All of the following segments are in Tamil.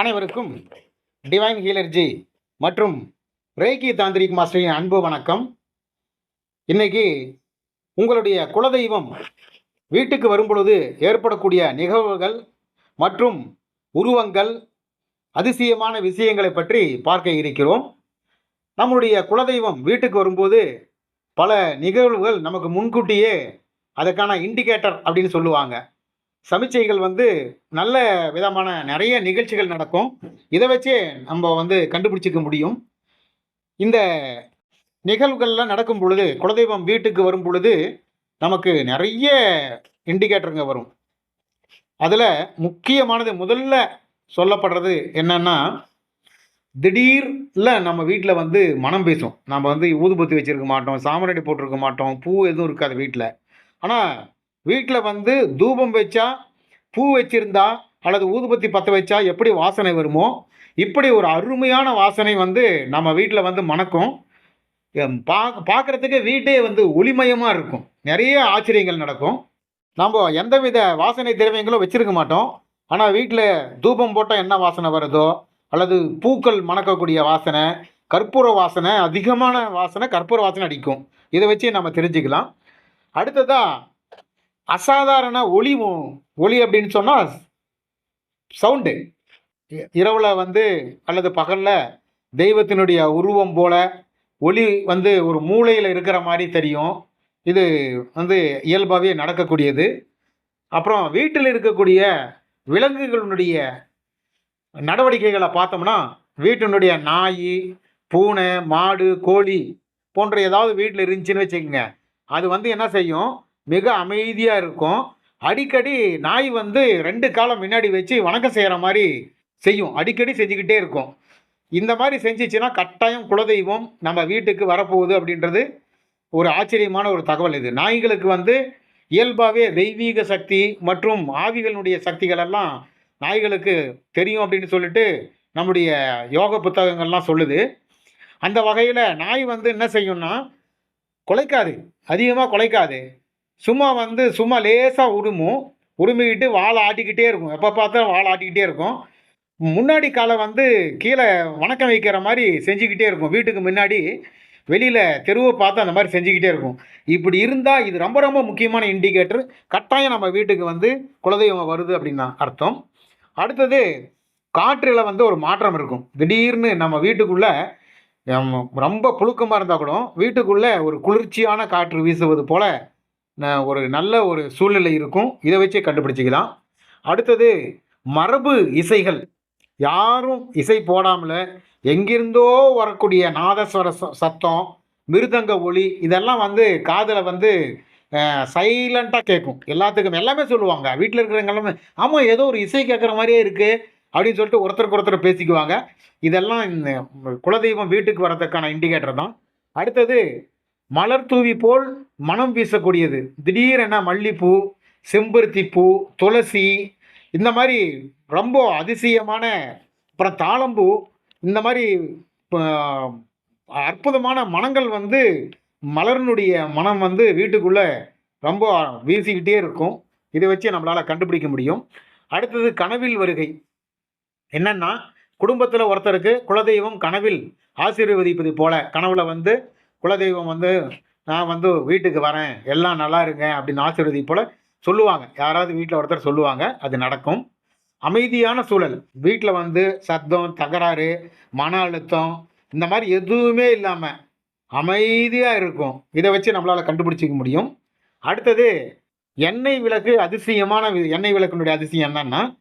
அனைவருக்கும் டிவைன் ஹீலர்ஜி மற்றும் ரேகி தாந்திரிக் மாஸ்டரின் அன்பு வணக்கம். இன்னைக்கு உங்களுடைய குலதெய்வம் வீட்டுக்கு வரும்பொழுது ஏற்படக்கூடிய நிகழ்வுகள் மற்றும் உருவங்கள் அதிசயமான விஷயங்களை பற்றி பார்க்க இருக்கிறோம். நம்முடைய குலதெய்வம் வீட்டுக்கு வரும்போது பல நிகழ்வுகள் நமக்கு முன்கூட்டியே அதுக்கான இண்டிகேட்டர் அப்படின்னு சொல்லுவாங்க. சமிச்சைகள் வந்து நல்ல விதமான நிறைய நிகழ்ச்சிகள் நடக்கும். இதை வச்சே நம்ம வந்து கண்டுபிடிச்சிக்க முடியும். இந்த நிகழ்வுகள்லாம் நடக்கும் பொழுது குலதெய்வம் வீட்டுக்கு வரும் பொழுது நமக்கு நிறைய இண்டிகேட்டருங்க வரும். அதில் முக்கியமானது முதல்ல சொல்லப்படுறது என்னன்னா திடீர்ல நம்ம வீட்டில் வந்து மனம் பேசும். நம்ம வந்து ஊதுபத்தி வச்சுருக்க மாட்டோம் சாமரடி போட்டிருக்க மாட்டோம் பூ எதுவும் இருக்காது வீட்டில் ஆனால் வீட்டில் வந்து தூபம் வச்சா பூ வச்சிருந்தா அல்லது ஊதுபத்தி பற்ற வச்சா எப்படி வாசனை வருமோ இப்படி ஒரு அருமையான வாசனை வந்து நம்ம வீட்டில் வந்து மணக்கும். பா பார்க்குறதுக்கு வீட்டே வந்து ஒளிமயமாக இருக்கும். நிறைய ஆச்சரியங்கள் நடக்கும். நம்ம எந்தவித வாசனை திரவியங்களும் வச்சிருக்க மாட்டோம். ஆனால் வீட்டில் தூபம் போட்டால் என்ன வாசனை வருதோ அல்லது பூக்கள் மணக்கக்கூடிய வாசனை கற்பூர வாசனை அதிகமான வாசனை கற்பூர வாசனை அடிக்கும். இதை வச்சு நம்ம தெரிஞ்சுக்கலாம். அடுத்ததாக அசாதாரண ஒளி ஒளி அப்படின்னு சொன்னால் சவுண்டு இரவில் வந்து அல்லது பகலில் தெய்வத்தினுடைய உருவம் போல ஒளி வந்து ஒரு மூலையில் இருக்கிற மாதிரி தெரியும். இது வந்து இயல்பாகவே நடக்கக்கூடியது. அப்புறம் வீட்டில் இருக்கக்கூடிய விலங்குகளினுடைய நடவடிக்கைகளை பார்த்தோம்னா வீட்டினுடைய நாய் பூனை மாடு கோழி போன்ற ஏதாவது வீட்டில் இருந்துச்சுன்னு வச்சுக்கோங்க. அது வந்து என்ன செய்யும்? மிக அமைதியாக இருக்கும். அடிக்கடி நாய் வந்து ரெண்டு காலம் முன்னாடி வச்சு வணக்கம் செய்கிற மாதிரி செய்யும். அடிக்கடி செஞ்சுக்கிட்டே இருக்கும். இந்த மாதிரி செஞ்சிச்சுன்னா கட்டாயம் குலதெய்வம் நம்ம வீட்டுக்கு வரப்போகுது அப்படின்றது ஒரு ஆச்சரியமான ஒரு தகவல் இது. நாய்களுக்கு வந்து இயல்பாகவே தெய்வீக சக்தி மற்றும் ஆவிகளுடைய சக்திகள் எல்லாம் நாய்களுக்கு தெரியும் அப்படின்னு சொல்லிட்டு நம்முடைய யோக புத்தகங்கள்லாம் சொல்லுது. அந்த வகையில் நாய் வந்து என்ன செய்யும்னா குலைக்காது. அதிகமாக குலைக்காது. சும்மா வந்து சும்மா லேசாக உருமும் உருமிக்கிட்டு வாழை ஆட்டிக்கிட்டே இருக்கும். எப்போ பார்த்தா வாழை ஆட்டிக்கிட்டே இருக்கும். முன்னாடி காலை வந்து கீழே வணக்கம் வைக்கிற மாதிரி செஞ்சுக்கிட்டே இருக்கும். வீட்டுக்கு முன்னாடி வெளியில் தெருவை பார்த்து அந்த மாதிரி செஞ்சுக்கிட்டே இருக்கும். இப்படி இருந்தால் இது ரொம்ப ரொம்ப முக்கியமான இண்டிகேட்டர் கட்டாயம் நம்ம வீட்டுக்கு வந்து குலதெய்வம் வருது அப்படின்னு தான் அர்த்தம். அடுத்தது காற்றில் வந்து ஒரு மாற்றம் இருக்கும். திடீர்னு நம்ம வீட்டுக்குள்ளே ரொம்ப புழுக்கமாக இருந்தால் கூட வீட்டுக்குள்ளே ஒரு குளிர்ச்சியான காற்று வீசுவது போல் ஒரு நல்ல ஒரு சூழ்நிலை இருக்கும். இதை வச்சே கண்டுபிடிச்சிக்கலாம். அடுத்தது மரபு இசைகள். யாரும் இசை போடாமல் எங்கிருந்தோ வரக்கூடிய நாதஸ்வர ச- சத்தம் மிருதங்க ஒளி இதெல்லாம் வந்து காதில் வந்து சைலண்ட்டாக கேட்கும் எல்லாத்துக்கும் எல்லாமே சொல்லுவாங்க. வீட்டில் இருக்கிறவங்க எல்லாமே ஆமாம் ஏதோ ஒரு இசை கேட்குற மாதிரியே இருக்குது அப்படின்னு சொல்லிட்டு ஒருத்தருக்கு ஒருத்தர் பேசிக்குவாங்க. இதெல்லாம் இந்த குலதெய்வம் வீட்டுக்கு வரதுக்கான இண்டிகேட்டர் தான். அடுத்தது மலர் தூவி போல் மனம் வீசக்கூடியது. திடீரென மல்லிப்பூ செம்பருத்தி பூ துளசி இந்த மாதிரி ரொம்ப அதிசயமான அப்புறம் தாளம்பூ இந்த மாதிரி அற்புதமான மனங்கள் வந்து மலரினுடைய மனம் வந்து வீட்டுக்குள்ளே ரொம்ப வீசிக்கிட்டே இருக்கும். இதை வச்சு நம்மளால் கண்டுபிடிக்க முடியும். அடுத்தது கனவில் வருகை. என்னென்னா குடும்பத்தில் ஒருத்தருக்கு குலதெய்வம் கனவில் ஆசீர்வதிப்பது போல கனவுல வந்து குலதெய்வம் வந்து நான் வந்து வீட்டுக்கு வரேன். எல்லாம் நல்லா இருங்க. அப்படின்னு ஆசீர்வதி போல் சொல்லுவாங்க. யாராவது வீட்டில் ஒருத்தர் சொல்லுவாங்க அது நடக்கும். அமைதியான சூழல். வீட்டில் வந்து சத்தம் தகராறு மன அழுத்தம் இந்த மாதிரி எதுவுமே இல்லாமல் அமைதியாக இருக்கும். இதை வச்சு நம்மளால் கண்டுபிடிச்சிக்க முடியும். அடுத்தது எண்ணெய் விளக்கு அதிசயமான வி- எண்ணெய் விளக்கினுடைய அதிசயம் என்னன்னா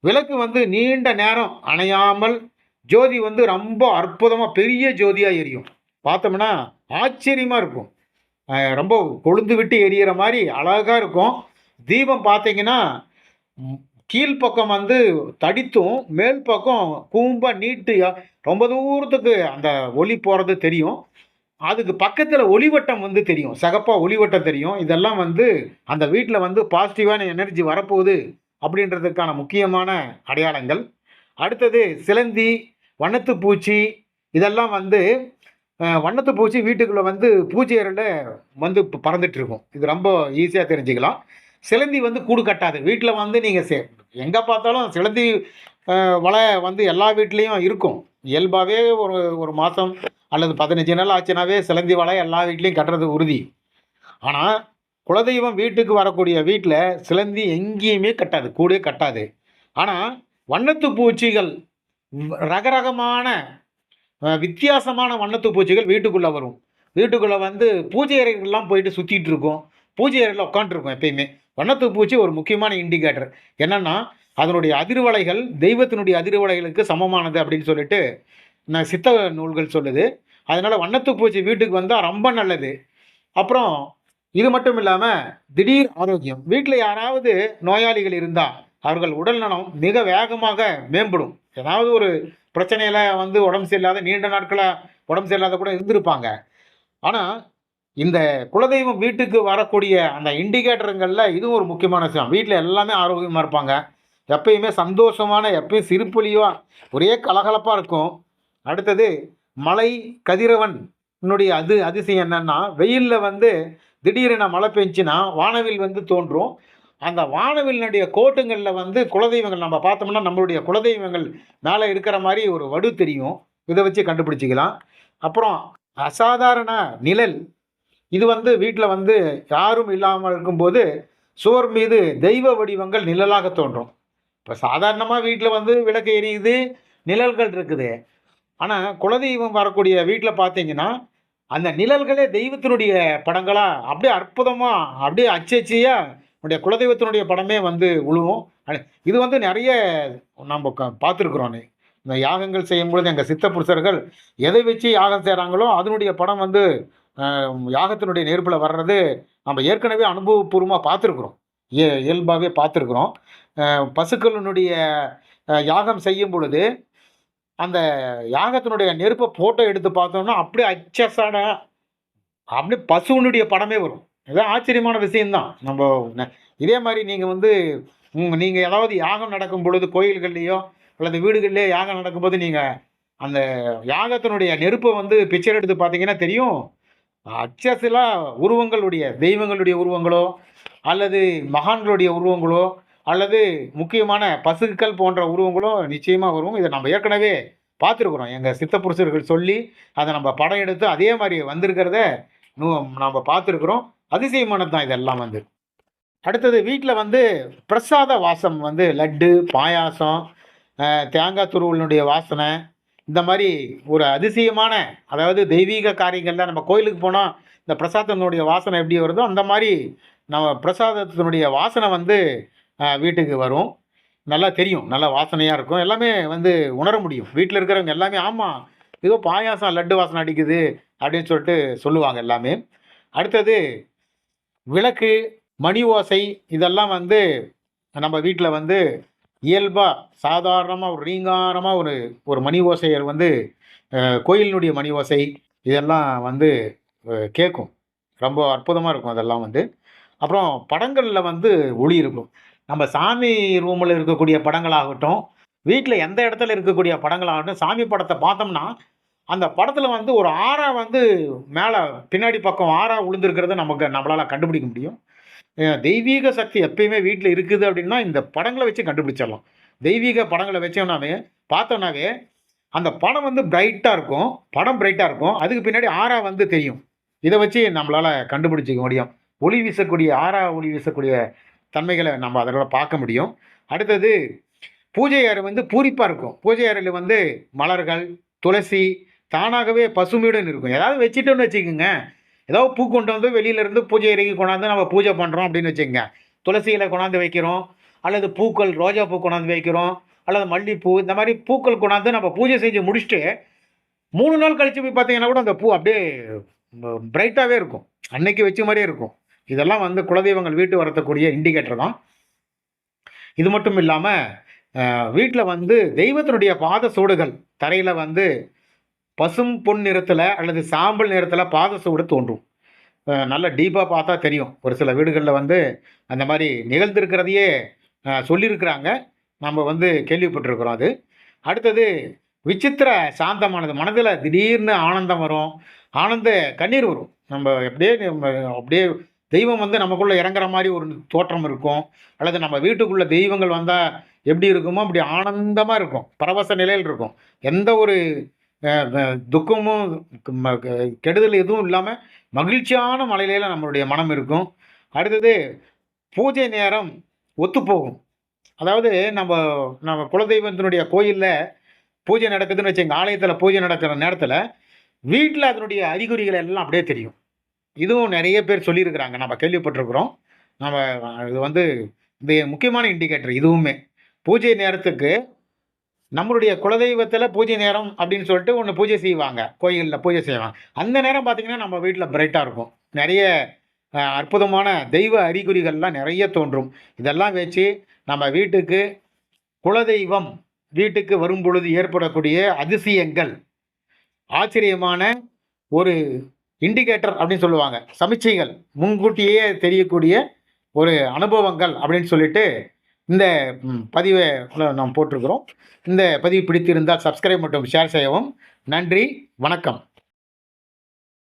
விளக்கு வந்து நீண்ட நேரம் அணையாமல் ஜோதி வந்து ரொம்ப அற்புதமாக பெரிய ஜோதியாக எரியும். பார்த்தோம்னா ஆச்சரியமாக இருக்கும். ரொம்ப கொழுந்து விட்டு எரியிற மாதிரி அழகாக இருக்கும். தீபம் பார்த்தீங்கன்னா கீழ்ப்பக்கம் வந்து தடித்தும் மேல் பக்கம் கூம்பாக நீட்டு. ரொம்ப தூரத்துக்கு அந்த ஒளி போகிறது தெரியும். அதுக்கு பக்கத்தில் ஒளிவட்டம் வந்து தெரியும். சகப்பாக ஒளிவட்டம் தெரியும். இதெல்லாம் வந்து அந்த வீட்டில் வந்து பாசிட்டிவான எனர்ஜி வரப்போகுது அப்படின்றதுக்கான முக்கியமான அடையாளங்கள். அடுத்தது சிலந்தி வண்ணத்து பூச்சி இதெல்லாம் வந்து வண்ணத்து பூச்சி வீட்டுக்குள்ளே வந்து பூச்சி அறையில் வந்து பறந்துட்டுருக்கும். இது ரொம்ப ஈஸியாக தெரிஞ்சுக்கலாம். சிலந்தி வந்து கூடு கட்டாது. வீட்டில் வந்து நீங்கள் சே எங்கே பார்த்தாலும் சிலந்தி வலை வந்து எல்லா வீட்லேயும் இருக்கும். இயல்பாகவே ஒரு ஒரு மாதம் அல்லது பதினஞ்சு நாள் ஆச்சுனாவே சிலந்தி வலை எல்லா வீட்லேயும் கட்டுறது உறுதி. ஆனால் குலதெய்வம் வீட்டுக்கு வரக்கூடிய வீட்டில் சிலந்தி எங்கேயுமே கட்டாது. கூடே கட்டாது. ஆனால் வண்ணத்து பூச்சிகள் ரகரகமான வித்தியாசமான வண்ணத்து பூச்சிகள் வீட்டுக்குள்ளே வரும். வீட்டுக்குள்ளே வந்து பூஜை அறைகள்லாம் போயிட்டு சுற்றிட்டு இருக்கும். பூஜை அறையில் உட்காந்துருக்கும் எப்பயுமே. வண்ணத்து பூச்சி ஒரு முக்கியமான இண்டிகேட்டர் என்னென்னா அதனுடைய அதிர்வலைகள் தெய்வத்தினுடைய அதிர்வலைகளுக்கு சமமானது அப்படின்னு சொல்லிட்டு நான் சித்த நூல்கள் சொல்லுது. அதனால் வண்ணத்து பூச்சி வீட்டுக்கு வந்தால் ரொம்ப நல்லது. அப்புறம் இது மட்டும் இல்லாமல் திடீர் ஆரோக்கியம். வீட்டில் யாராவது நோயாளிகள் இருந்தால் அவர்கள் உடல் நலம் மிக வேகமாக மேம்படும். ஏதாவது ஒரு பிரச்சனையில் வந்து உடம்பு சரியில்லாத நீண்ட நாட்களாக உடம்பு சரியில்லாத கூட இருந்திருப்பாங்க. ஆனால் இந்த குலதெய்வம் வீட்டுக்கு வரக்கூடிய அந்த இண்டிகேட்டருங்களில் இதுவும் ஒரு முக்கியமான விஷயம். வீட்டில் எல்லாமே ஆரோக்கியமாக இருப்பாங்க. எப்பயுமே சந்தோஷமான எப்பயும் சிரிப்புலியாக ஒரே கலகலப்பாக இருக்கும். அடுத்தது மலை கதிரவன் என்னுடைய அது அதிசயம் என்னன்னா வெயிலில் வந்து திடீரென மழை பெஞ்சுன்னா வானவில் வந்து தோன்றும். அந்த வானவிலினுடைய கோட்டுங்களில் வந்து குலதெய்வங்கள் நம்ம பார்த்தோம்னா நம்மளுடைய குலதெய்வங்கள் மேலே இருக்கிற மாதிரி ஒரு வடு தெரியும். இதை வச்சு கண்டுபிடிச்சிக்கலாம். அப்புறம் அசாதாரண நிழல். இது வந்து வீட்டில் வந்து யாரும் இல்லாமல் இருக்கும்போது சுவர் மீது தெய்வ வடிவங்கள் நிழலாக தோன்றும். இப்போ சாதாரணமாக வீட்டில் வந்து விளக்கு எரியுது நிழல்கள் இருக்குது. ஆனால் குலதெய்வம் வரக்கூடிய வீட்டில் பார்த்தீங்கன்னா அந்த நிழல்களே தெய்வத்தினுடைய படங்களாக அப்படியே அற்புதமாக அப்படியே அச்சச்சியாக உடைய குலதெய்வத்தினுடைய படமே வந்து உழுவும். இது வந்து நிறைய நம்ம க பார்த்துருக்குறோம் இந்த யாகங்கள் செய்யும்பொழுது எங்கள் சித்த புருஷர்கள் எதை வச்சு யாகம் செய்கிறாங்களோ அதனுடைய படம் வந்து யாகத்தினுடைய நெருப்பில் வர்றது நம்ம ஏற்கனவே அனுபவபூர்வமாக பார்த்துருக்குறோம். இய இயல்பாகவே பார்த்துருக்குறோம். பசுக்களினுடைய யாகம் செய்யும் பொழுது அந்த யாகத்தினுடைய நெருப்பை ஃபோட்டோ எடுத்து பார்த்தோம்னா அப்படியே அச்சசான அப்படியே பசுவினுடைய படமே வரும். இதான் ஆச்சரியமான விஷயம்தான். நம்ம இதே மாதிரி நீங்கள் வந்து நீங்கள் ஏதாவது யாகம் நடக்கும் பொழுது கோயில்கள்லேயோ அல்லது வீடுகள்லேயோ யாகம் நடக்கும்போது நீங்கள் அந்த யாகத்தினுடைய நெருப்பை வந்து பிக்சர் எடுத்து பார்த்தீங்கன்னா தெரியும். அச்சசிலாக உருவங்களுடைய தெய்வங்களுடைய உருவங்களோ அல்லது மகான்களுடைய உருவங்களோ அல்லது முக்கியமான பசுக்கள் போன்ற உருவங்களோ நிச்சயமாக வரும். இதை நம்ம ஏற்கனவே பார்த்துருக்குறோம். எங்கள் சித்த புருஷர்கள் சொல்லி அதை நம்ம படம் எடுத்து அதே மாதிரி வந்திருக்கிறத நம்ம பார்த்துருக்குறோம். அதிசயமானது தான் இதெல்லாம் வந்து. அடுத்தது வீட்டில் வந்து பிரசாத வாசம் வந்து லட்டு பாயாசம் தேங்காய் துருவலினுடைய வாசனை இந்த மாதிரி ஒரு அதிசயமான அதாவது தெய்வீக காரியங்களில் நம்ம கோயிலுக்கு போனால் இந்த பிரசாதத்தினுடைய வாசனை எப்படி வருதோ அந்த மாதிரி நம்ம பிரசாதத்தினுடைய வாசனை வந்து வீட்டுக்கு வரும். நல்லா தெரியும் நல்லா வாசனையாக இருக்கும். எல்லாமே வந்து உணர முடியும். வீட்டில் இருக்கிறவங்க எல்லாமே ஆமாம் ஏதோ பாயாசம் லட்டு வாசனை அடிக்குது அப்படின்னு சொல்லிட்டு சொல்லுவாங்க எல்லாமே. அடுத்தது விளக்கு மணி ஓசை இதெல்லாம் வந்து நம்ம வீட்டில் வந்து இயல்பாக சாதாரணமாக ஒரு ரீங்காரமாக ஒரு ஒரு மணி ஓசையர் வந்து கோயிலினுடைய மணி ஓசை இதெல்லாம் வந்து கேட்கும். ரொம்ப அற்புதமாக இருக்கும் அதெல்லாம் வந்து. அப்புறம் படங்களில் வந்து ஒளி இருக்கும். நம்ம சாமி ரூமில் இருக்கக்கூடிய படங்களாகட்டும் வீட்டில் எந்த இடத்துல இருக்கக்கூடிய படங்களாகட்டும் சாமி படத்தை பார்த்தோம்னா அந்த படத்தில் வந்து ஒரு ஆறா வந்து மேலே பின்னாடி பக்கம் ஆறா விழுந்திருக்கிறத நமக்கு நம்மளால் கண்டுபிடிக்க முடியும். தெய்வீக சக்தி எப்பயுமே வீட்டில் இருக்குது அப்படின்னா இந்த படங்களை வச்சு கண்டுபிடிச்சிடலாம். தெய்வீக படங்களை வச்சோம்னாவே பார்த்தோன்னாவே அந்த படம் வந்து பிரைட்டாக இருக்கும். படம் பிரைட்டாக இருக்கும். அதுக்கு பின்னாடி ஆறா வந்து தெரியும். இதை வச்சு நம்மளால் கண்டுபிடிச்சிக்க முடியும். ஒளி வீசக்கூடிய ஆறா ஒளி வீசக்கூடிய தன்மைகளை நம்ம அதனால் பார்க்க முடியும். அடுத்தது பூஜை அறை வந்து பூரிப்பாக இருக்கும். பூஜை அறையில் வந்து மலர்கள் துளசி தானாகவே பசுமையுடன் இருக்கும். ஏதாவது வச்சுட்டோன்னு வச்சுக்கோங்க. ஏதாவது பூ கொண்டு வந்து வெளியில இருந்து பூஜை இறங்கி கொண்டாந்து நம்ம பூஜை பண்ணுறோம் அப்படின்னு வச்சுக்கோங்க. துளசியில் கொண்டாந்து வைக்கிறோம். அல்லது பூக்கள் ரோஜா பூ கொண்டாந்து வைக்கிறோம். அல்லது மல்லிப்பூ இந்த மாதிரி பூக்கள் கொண்டாந்து நம்ம பூஜை செஞ்சு முடிச்சுட்டு மூணு நாள் கழித்து போய் பார்த்தீங்கன்னா கூட அந்த பூ அப்படியே பிரைட்டாகவே இருக்கும். அன்னைக்கு வச்ச மாதிரியே இருக்கும். இதெல்லாம் வந்து குலதெய்வங்கள் வீட்டு வரத்தக்கூடிய இண்டிகேட்டர் தான். இது மட்டும் இல்லாமல் வீட்டில் வந்து தெய்வத்தினுடைய பாத சூடுகள் தரையில் வந்து பசும் பொன் நிறத்தில் அல்லது சாம்பல் நிறத்தில் பாதசூடு தோன்றும். நல்ல டீப்பாக பார்த்தா தெரியும். ஒரு சில வீடுகளில் வந்து அந்த மாதிரி நிகழ்ந்திருக்கிறதையே சொல்லியிருக்கிறாங்க. நம்ம வந்து கேள்விப்பட்டிருக்கிறோம் அது. அடுத்தது விசித்திர சாந்தமானது. மனதில் திடீர்னு ஆனந்தம் வரும். ஆனந்த கண்ணீர் வரும். நம்ம அப்படியே நம்ம அப்படியே தெய்வம் வந்து நமக்குள்ளே இறங்குற மாதிரி ஒரு தோற்றம் இருக்கும். அல்லது நம்ம வீட்டுக்குள்ளே தெய்வங்கள் வந்தால் எப்படி இருக்குமோ அப்படி ஆனந்தமாக இருக்கும். பரவச நிலையில் இருக்கும். எந்த ஒரு துக்கமும் கெடுதல் எதுவும் இல்லாமல் மகிழ்ச்சியான மலையில நம்மளுடைய மனம் இருக்கும். அடுத்தது பூஜை நேரம் ஒத்துப்போகும் அதாவது நம்ம நம்ம குலதெய்வத்தினுடைய கோயிலில் பூஜை நடக்குதுன்னு வச்சுங்க ஆலயத்தில் பூஜை நடக்கிற நேரத்தில் வீட்டில் அதனுடைய அறிகுறிகள் எல்லாம் அப்படியே தெரியும். இதுவும் நிறைய பேர் சொல்லியிருக்கிறாங்க. நம்ம கேள்விப்பட்டிருக்கிறோம். நம்ம இது வந்து இந்த முக்கியமான இண்டிகேட்டர் இதுவுமே. பூஜை நேரத்துக்கு நம்மளுடைய குலதெய்வத்தில் பூஜை நேரம் அப்படின்னு சொல்லிட்டு ஒன்று பூஜை செய்வாங்க. கோயிலில் பூஜை செய்வாங்க. அந்த நேரம் பார்த்தீங்கன்னா நம்ம வீட்டில் பிரைட்டாக இருக்கும். நிறைய அற்புதமான தெய்வ அறிகுறிகள்லாம் நிறைய தோன்றும். இதெல்லாம் வச்சு நம்ம வீட்டுக்கு குலதெய்வம் வீட்டுக்கு வரும் பொழுது ஏற்படக்கூடிய அதிசயங்கள் ஆச்சரியமான ஒரு இண்டிகேட்டர் அப்படின்னு சொல்லுவாங்க. சமிச்சைகள் முன்கூட்டியே தெரியக்கூடிய ஒரு அனுபவங்கள் அப்படின்னு சொல்லிட்டு இந்த பதிவை நாம் போட்டிருக்கிறோம். இந்த பதிவு பிடித்திருந்தால் சப்ஸ்கிரைப் மற்றும் ஷேர் செய்யவும். நன்றி வணக்கம்.